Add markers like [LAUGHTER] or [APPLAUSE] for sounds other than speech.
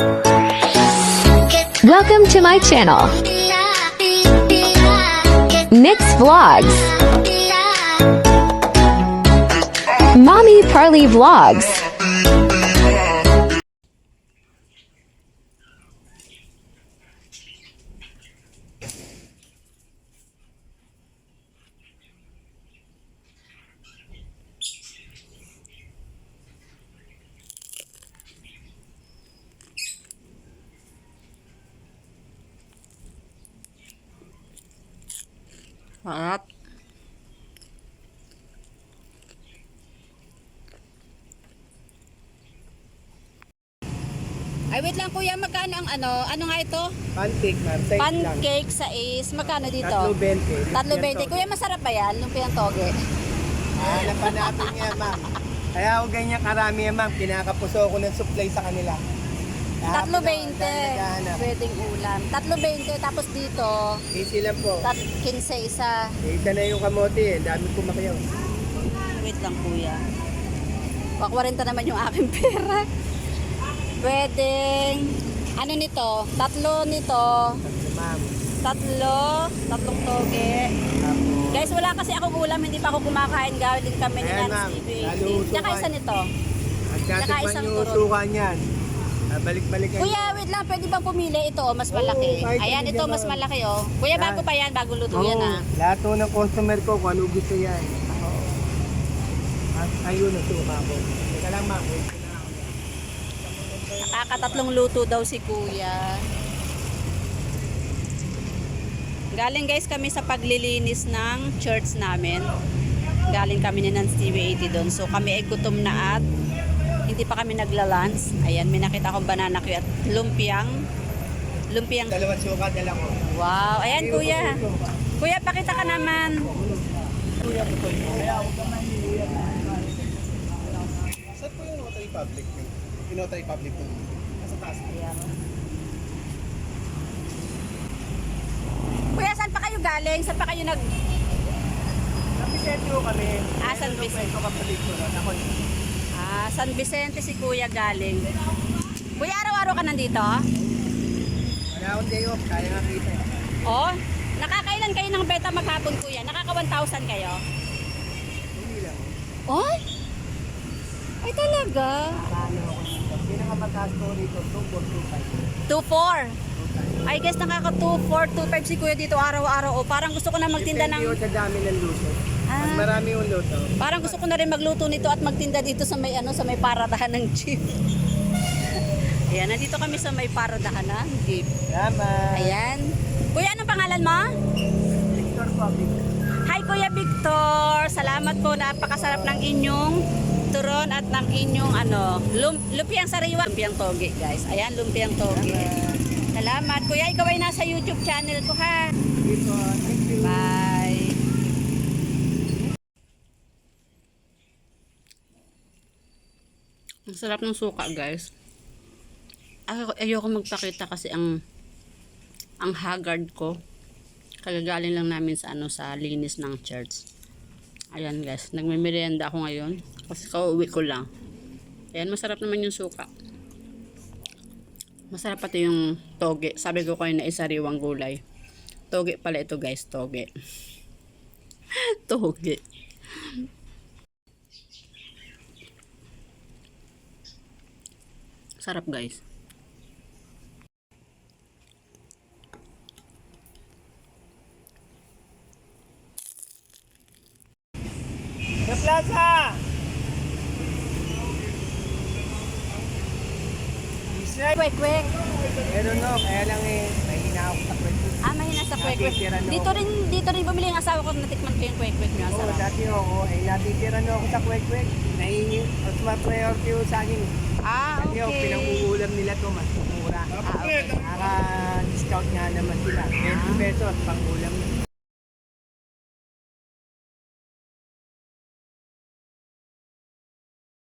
Welcome to my channel. Nick's Vlogs. Mommy Parley Vlogs. Sarap. Ay, wait lang kuya, magkano ang ano? Ano nga ito? Pancake, ma'am. Lang. Pancake sa is, magkano dito? Tatlo 20. Tatlo 20. Kuya, masarap ba yan? Lumpiang toge. Ah, napanapin niya, ma'am. Kaya ako ganyan karami yan, ma'am. Kinakapuso ko ng supply sa kanila. Tatlo Kahapon 20. ako, dahil naghahanap. Pwedeng ulam. Tatlo 20. Tapos dito, Easy lang po. tat 15 isa. Eh, Isa na yung kamote eh. Dami po makayaw. Wait lang kuya. Pa 40 naman yung aking [LAUGHS] pera. Pwedeng, ano nito? Tatlo nito. Tatlo, ma'am. Tatlo. Tatlong toge. Tapos, Guys, wala kasi akong ulam, hindi pa ako kumakain. Galing kami ni Ayan, Nancy ma'am. Lalo Tsaka isa nito. at Tsaka natikman isang yung turot. usukan yan. Ah, balik-balik. Kuya, wait lang, pwede bang pumili ito, oh, mas malaki? Oo, kahit Ayan, ito, mas malaki, oh. Kuya, Yan. bago pa yan, bago luto yan, ah. Lahat po ng customer ko kung ano gusto yan. At ayun ang suka ko. Teka lang, ma'am. Wait na ako. Nakakatatlong luto daw si Kuya. Galing guys kami sa paglilinis ng church namin. Galing kami ni Nance TV 80 doon. So kami ay gutom na at hindi pa kami nagla-lunch. Ayan, may nakita akong banana cue at lumpiang. Lumpiang. Dalawang suka, dala ko. Wow. Ayan, Kuya. Kuya, pakita ka naman. Saan po yung Notary Public? Yung Notary Public po. Nasa taas po. Kuya, saan pa kayo galing? Saan pa kayo nag... Ko kami. Ah, San Vicente. Kapatid ko. Ako Ah, San Vicente si Kuya galing. Kuya, araw-araw ka nandito? Wala akong day off. Kaya nga kita. Oh, nakakailan kayo ng beta maghapon kuya? Nakaka 1,000 kayo? Hindi lang. Oy! Ay talaga? Paano ako dito? Pinakamataas ko rito. 2, 4, 2, 5. 2,4. Ay guys, nakaka 2,4, 2,5 si kuya dito araw-araw. Oh, parang gusto ko na magtinda Depende ng... yun sa dami ng luto. Mas Ah, marami yung luto. parang gusto ko na rin magluto nito at magtinda dito sa may ano, sa may paradahan ng jeep. [LAUGHS] Ayan, nandito kami sa may paradahan ng jeep. Salamat. Ayan. Kuya, anong pangalan mo? Victor Public. Hi Kuya Victor, salamat po napakasarap ng inyong turon at ng inyong ano, lum, lumpiang sariwa, lumpiang toge guys. Ayan, lumpiang toge. Salamat. Kuya, ikaw ay nasa YouTube channel ko ha. Thank you. Bye. Ang sarap ng suka guys. Ay, ayoko magpakita kasi ang ang haggard ko. Kagagaling lang namin sa ano sa linis ng church. Ayan guys, nagme-merienda ako ngayon kasi kauwi ko lang. Ayan, masarap naman yung suka. Masarap pati yung toge. Sabi ko kayo na isariwang gulay. Toge pala ito guys, toge. [LAUGHS] toge. Sarap guys. Sa plaza! Israel! Kwek kwek. Pero no, kaya lang eh, mahina ako sa kwento. Ah, mahina sa kwek kwek. Natitira no Dito rin, dito rin bumili ang asawa ko natikman ko yung kwek kwek niya. Oo, Sarap. dati ako, eh, natitira no ako sa kwek-kwek. Nahingi, mas ma-priority ko sa akin. Ah, Kasi ako, okay. pinangungulam nila to, mas mura. Ah, okay. Naka-discount nga naman sila. 20 pesos, pang ulam.